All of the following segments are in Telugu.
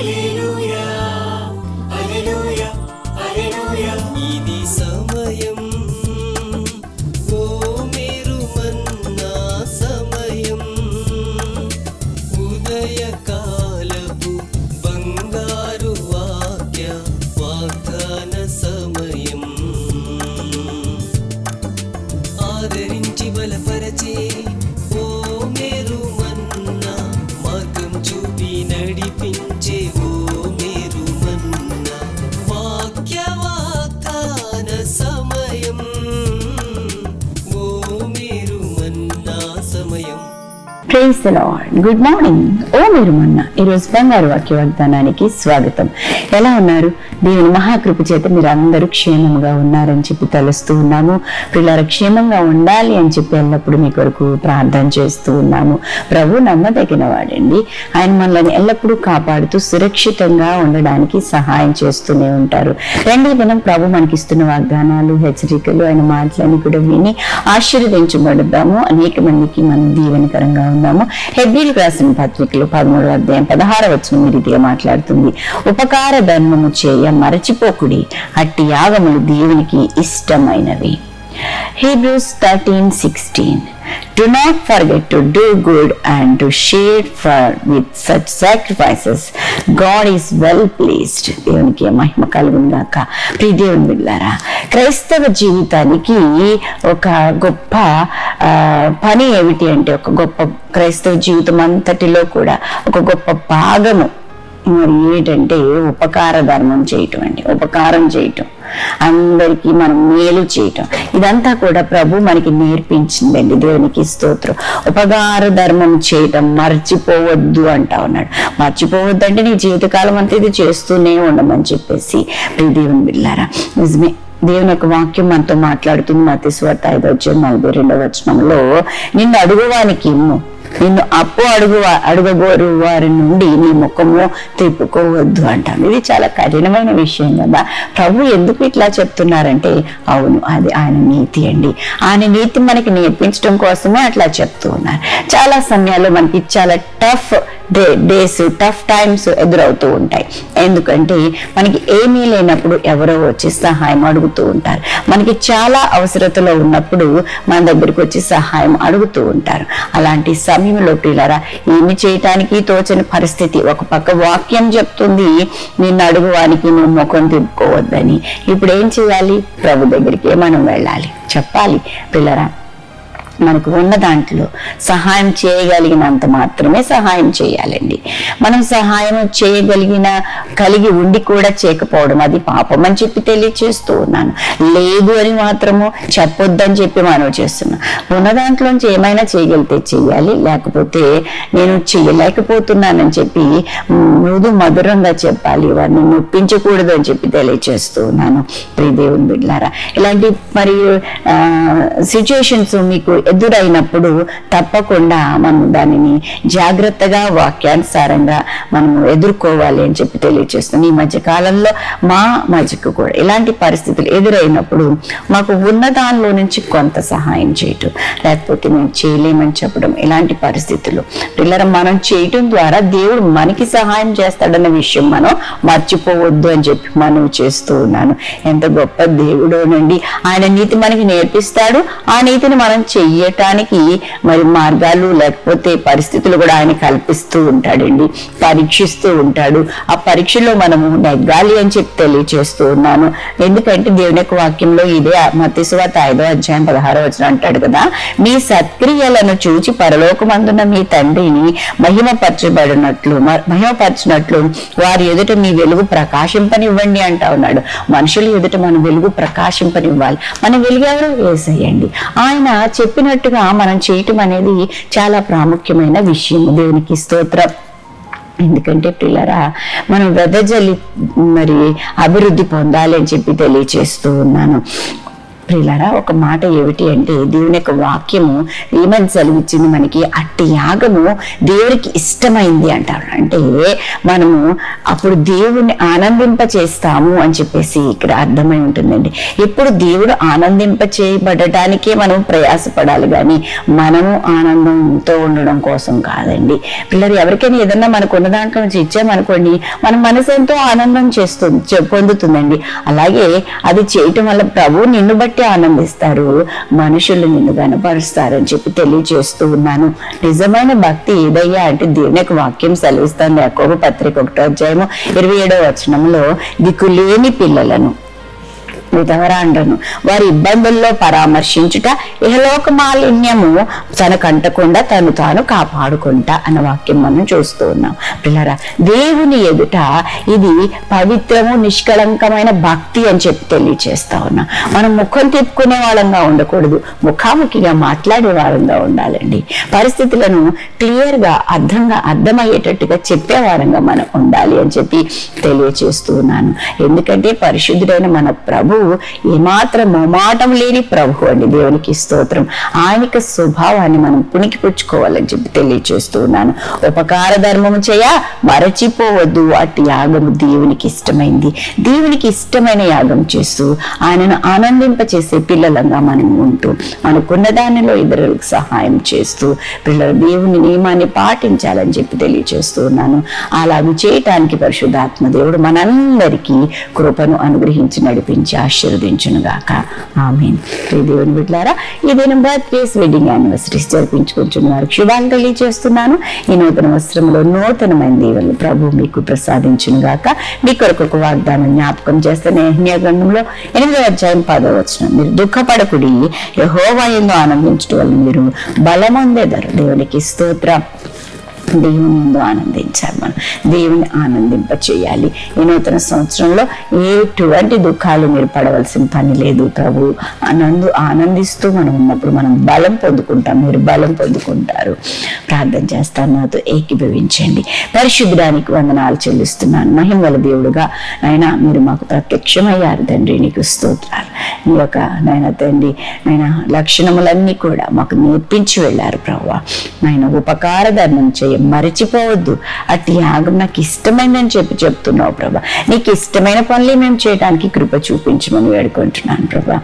ఇది praise the Lord good morning ఓ మీరు మొన్న ఈరోజు బంగారు వాక్య వాగ్దానానికి స్వాగతం. ఎలా ఉన్నారు? దేవుని మహాకృప చేత మీరు అందరూ క్షేమంగా ఉన్నారని చెప్పి తలుస్తూ ఉన్నాము. పిల్లల క్షేమంగా ఉండాలి అని చెప్పి ఎల్లప్పుడూ మీ కొరకు ప్రార్థన చేస్తూ ఉన్నాము. ప్రభు నమ్మదగిన వాడండి. ఆయన మనల్ని ఎల్లప్పుడూ కాపాడుతూ సురక్షితంగా ఉండడానికి సహాయం చేస్తూనే ఉంటారు. రెండో దినం ప్రభు మనకిస్తున్న వాగ్దానాలు హెచ్చరికలు ఆయన మాటలని కూడా విని ఆశీర్వదించబడదాము. అనేక మందికి మనం దీవెనకరంగా ఉన్నాము. హెబ్రిల్ రాసిన పత్రికలు పదమూడు అధ్యాయం పదహార వచ్చిన రీతిగా మాట్లాడుతుంది. ఉపకార ధర్మము చేయ మరచిపోకుడి. అట్టి యాగములు దేవునికి ఇష్టమైనవి. Hebrews 13 16. Do not forget to do good and to share for with such sacrifices God is well pleased దేవునికి మహిమ కలుగుందాక ప్రీ దేవుని బిడ్డారా క్రైస్తవ జీవితానికి ఒక గొప్ప పని ఏమిటి అంటే ఒక గొప్ప క్రైస్తవ జీవితం అంతటిలో కూడా ఒక గొప్ప భాగము మరి ఏంటంటే ఉపకార ధర్మం చేయటం అండి. ఉపకారం చేయటం. అందరికీ మనం మేలు చేయటం. ఇదంతా కూడా ప్రభు మనకి నేర్పించిందండి దేవునికి స్తోత్రం. ఉపకార ధర్మం చేయటం మర్చిపోవద్దు అంటా ఉన్నాడు. మర్చిపోవద్దు అంటే నీ జీవితకాలం అంతా ఇది చేస్తూనే ఉండమని చెప్పేసి దేవుని బిల్లారా నిజమే. దేవుని యొక్క వాక్యం మనతో మాట్లాడుతుంది మత స్వార్థ ఐదో వచ్చే నలభై రెండవ వచనంలో నిన్ను అడుగువానికి నిన్ను అప్పు అడుగు అడుగగోరు వారి నుండి నీ ముఖము తిప్పుకోవద్దు అంటాం ఇది చాలా కఠినమైన విషయం కదా. ప్రభు ఎందుకు ఇట్లా చెప్తున్నారంటే అవును అది ఆయన నీతి అండి. ఆయన నీతి మనకి నేర్పించడం కోసమే అట్లా చెప్తూ ఉన్నారు. చాలా సమయాల్లో మనకి చాలా tough day days tough times ఎదురవుతూ ఉంటాయి. ఎందుకంటే మనకి ఏమీ లేనప్పుడు ఎవరో వచ్చి సహాయం అడుగుతూ ఉంటారు. మనకి చాలా అవసరతలో ఉన్నప్పుడు మన దగ్గరికి వచ్చి సహాయం అడుగుతూ ఉంటారు. అలాంటి సమయంలో పిల్లరా ఏమి చేయటానికి తోచని పరిస్థితి? ఒక పక్క వాక్యం చెప్తుంది నిన్ను అడుగువానికి నువ్వు ముఖం తిప్పుకోవద్దని. ఇప్పుడు ఏం చేయాలి? ప్రభు దగ్గరికి మనం వెళ్ళాలి. చెప్పాలి. పిల్లరా మనకు ఉన్న దాంట్లో సహాయం చేయగలిగినంత మాత్రమే సహాయం చేయాలండి. మనం సహాయం చేయగలిగిన కలిగి ఉండి కూడా చేయకపోవడం అది పాపం అని చెప్పి తెలియచేస్తూ ఉన్నాను. లేదు అని మాత్రము చెప్పొద్దని చెప్పి మనం చేస్తున్నాం. ఉన్న దాంట్లోంచి ఏమైనా చేయగలిగితే చేయాలి. లేకపోతే నేను చేయలేకపోతున్నానని చెప్పి మృదు మధురంగా చెప్పాలి. వారిని నొప్పించకూడదు అని చెప్పి తెలియచేస్తూ ఉన్నాను. ప్రియదేవుని బిడ్లారా ఇలాంటి మరి సిచ్యుయేషన్స్ మీకు ఎదురైనప్పుడు తప్పకుండా మనం దానిని జాగ్రత్తగా వాక్యానుసారంగా మనం ఎదుర్కోవాలి అని చెప్పి తెలియజేస్తుంది ఈ మధ్య కాలంలో మా మధ్యకు కూడా ఇలాంటి పరిస్థితులు ఎదురైనప్పుడు మాకు ఉన్న దానిలో నుంచి కొంత సహాయం చేయటం లేకపోతే మేము చేయలేమని చెప్పడం ఇలాంటి పరిస్థితులు. పిల్లల మనం చేయటం ద్వారా దేవుడు మనకి సహాయం చేస్తాడన్న విషయం మనం మర్చిపోవద్దు అని చెప్పి మనం చేస్తూ ఉన్నాను. ఎంత గొప్ప దేవుడోనండి. ఆయన నీతి మనకి నేర్పిస్తాడు. ఆ నీతిని మనం చెయ్యి చేయటానికి మరి మార్గాలు లేకపోతే పరిస్థితులు కూడా ఆయన కల్పిస్తూ ఉంటాడండి పరీక్షిస్తూ ఉంటాడు. ఆ పరీక్షలో మనము నెగ్గాలి అని చెప్పి తెలియచేస్తూ ఉన్నాను. ఎందుకంటే దేవుని యొక్క వాక్యంలో ఇదే మత్స్యవాత ఐదో అధ్యాయం పదహారో వచ్చిన అంటాడు కదా మీ సత్క్రియలను చూచి పరలోకమందున మీ తండ్రిని మహిమపరచబడినట్లు మహిమపరచినట్లు వారి ఎదుట మీ వెలుగు ప్రకాశింపనివ్వండి అంటా ఉన్నాడు. మనుషుల ఎదుట మన వెలుగు ప్రకాశింపనివ్వాలి. మన వెలుగు ఎవరు వేసేయండి ఆయన చెప్పిన చెప్పినట్టుగా మనం చేయటం అనేది చాలా ప్రాముఖ్యమైన విషయం దేవునికి స్తోత్రం. ఎందుకంటే పిల్లరా మనం వెదజల్లి మరి అభివృద్ధి పొందాలి అని చెప్పి తెలియచేస్తూ ఉన్నాను. ప్రియులారా ఒక మాట ఏమిటి అంటే దేవుని యొక్క వాక్యము ఏమని సెలవిచ్చింది మనకి? అట్టి యాగము దేవునికి ఇష్టమైంది అంటారు. అంటే మనము అప్పుడు దేవుని ఆనందింప చేస్తాము అని చెప్పేసి ఇక్కడ అర్థమై ఉంటుందండి. ఇప్పుడు దేవుడు ఆనందింప చేయబడటానికే మనం ప్రయాసపడాలి కానీ మనము ఆనందంతో ఉండడం కోసం కాదండి. పిల్లలు ఎవరికైనా ఏదన్నా మనకు ఉన్న దాంట్లో నుంచి ఇచ్చామనుకోండి మన మనసు ఎంతో ఆనందం చేస్తుంది పొందుతుందండి. అలాగే అది చేయటం వల్ల ప్రభు నిన్ను బట్టి ఆనందిస్తారు? మనుషులు నిన్ను కనపరుస్తారని చెప్పి తెలియజేస్తూ ఉన్నాను. నిజమైన భక్తి ఏదయ్యా అంటే దేవుని యొక్క వాక్యం సెలవిస్తాను యాకోబ పత్రిక ఒకటో అధ్యాయము ఇరవై ఏడో వచనంలో దిక్కులేని పిల్లలను విధవరాండ్రను వారి ఇబ్బందుల్లో పరామర్శించుట ఇహలోక మాలిన్యము తనకంటకుండా తను తాను కాపాడుకుంటా అన్న వాక్యం మనం చూస్తూ ఉన్నాం. పిల్లరా దేవుని ఎదుట ఇది పవిత్రము నిష్కళంకమైన భక్తి అని చెప్పి తెలియచేస్తా ఉన్నాం. మనం ముఖం తిప్పుకునే వాళ్ళంగా ఉండకూడదు. ముఖాముఖిగా మాట్లాడే వారంగా ఉండాలండి. పరిస్థితులను క్లియర్గా అర్థంగా అర్థమయ్యేటట్టుగా చెప్పేవారంగా మనం ఉండాలి అని చెప్పి తెలియచేస్తూ ఉన్నాను. ఎందుకంటే పరిశుద్ధుడైన మన ప్రభు ఏమాత్రం మొమాటం లేని ప్రభు అండి. దేవునికి స్తోత్రం. ఆయనకి స్వభావాన్ని మనం పుణికిపుచ్చుకోవాలని చెప్పి తెలియచేస్తూ ఉన్నాను. ఉపకార ధర్మము చేయ మరచిపోవద్దు. అట్టి యాగము దేవునికి ఇష్టమైంది. దేవునికి ఇష్టమైన యాగం చేస్తూ ఆయనను ఆనందింప చేసే పిల్లలంగా మనం ఉంటూ మనకున్న దానిలో ఇతరులకు సహాయం చేస్తూ పిల్లలు దేవుని నియమాన్ని పాటించాలని చెప్పి తెలియచేస్తూ ఉన్నాను. అలాగే చేయటానికి పరిశుద్ధాత్మ దేవుడు మనందరికీ కృపను అనుగ్రహించి నడిపించి ఆశీర్వదించునుగాక. గాక ఆమెన్ దేవుని బిడ్డారా ఈ దినం బర్త్డేస్ వెడ్డింగ్ యానివర్సరీస్ జరిపించుకుంటున్నారు శుభాలు తెలియజేస్తున్నాను ఈ నూతన వస్త్రంలో నూతనమైన దీవెనలు ప్రభు మీకు ప్రసాదించునుగాక. మీ కొరకు ఒక వాగ్దానం జ్ఞాపకం చేస్తే నేహ్య గ్రంథంలో ఎనిమిదవ అధ్యాయం పదో వచ్చిన మీరు దుఃఖపడకుడి యహోవా ఎందు ఆనందించడం వల్ల మీరు బలమొందేదారు. దేవునికి స్తోత్రం. దేవుని ముందు ఆనందించాలి మనం. దేవుని ఆనందింప చేయాలి ఈ నూతన సంవత్సరంలో ఎటువంటి దుఃఖాలు మీరు పడవలసిన పని లేదు ప్రభు. అనందు ఆనందిస్తూ మనం ఉన్నప్పుడు మనం బలం పొందుకుంటాం. మీరు బలం పొందుకుంటారు. ప్రార్థన చేస్తాను. నాతో ఏకీభవించండి. పరిశుద్ధానికి వందనాలు చెల్లిస్తున్నాను. మహిమల దేవుడుగా. ఆయన మీరు మాకు ప్రత్యక్షమయ్యారు తండ్రి. నీకు స్తోత్రాలు. నీ యొక్క నాయన తండ్రి నాయన లక్షణములన్నీ కూడా మాకు నేర్పించి వెళ్ళారు ప్రభు నాయన ఉపకార ధర్మం చేయ మరచిపోవద్దు. అట్టి యాగం నాకు ఇష్టమైందని చెప్పి చెప్తున్నావు ప్రభా నీకు ఇష్టమైన పనులే మేము చేయడానికి కృప చూపించమని వేడుకుంటున్నాను ప్రభా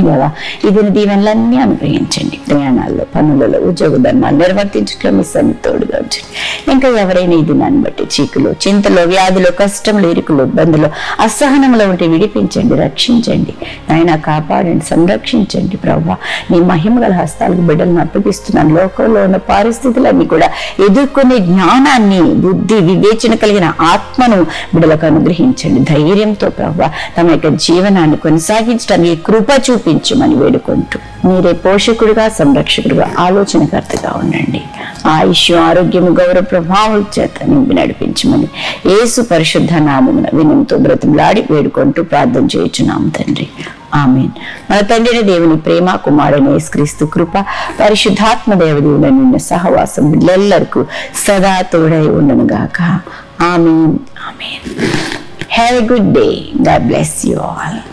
కదా ఇది దీవెనలన్నీ అనుగ్రహించండి. ప్రయాణాల్లో పనులలో ఉద్యోగ ధర్మాలు నిర్వర్తించట్లో మీ సన్ని తోడుగా ఉంచండి. ఇంకా ఎవరైనా ఇది నన్ను బట్టి చీకులు చింతలో వ్యాధులు కష్టములు ఇరుకులు ఇబ్బందులు అసహనంలో ఉంటే విడిపించండి రక్షించండి. నాయన కాపాడండి సంరక్షించండి ప్రభా నీ మహిమ గల హస్తాలకు బిడ్డలను అప్పగిస్తున్నాను. లోకంలో ఉన్న పరిస్థితులన్నీ కూడా ఎదుర్కొనే జ్ఞానాన్ని బుద్ధి వివేచన కలిగిన ఆత్మను బిడ్డలకు అనుగ్రహించండి. ధైర్యంతో ప్రభా తమ యొక్క జీవనాన్ని కొనసాగించడానికి కృప చూపించమని వేడుకుంటూ. మీరే పోషకుడిగా సంరక్షకుడిగా ఆలోచనకర్తగా ఉండండి. ఆయుష్ ఆరోగ్యము గౌరవ ప్రభావం చేత నింపి నడిపించమని ఏసు పరిశుద్ధ నామమున వినంతో బ్రతిమలాడి వేడుకుంటూ ప్రార్థన చేయుచున్నాము తండ్రి. ఆమెన్. మన తండ్రిన దేవుని ప్రేమ కుమారుని క్రీస్తు కృప పరిశుద్ధాత్మ దేవదేవుల నిన్న సహవాసం బిడ్డెల్లరకు సదా తోడై ఉండనుగాక amen. Amen. Have a good day God bless you all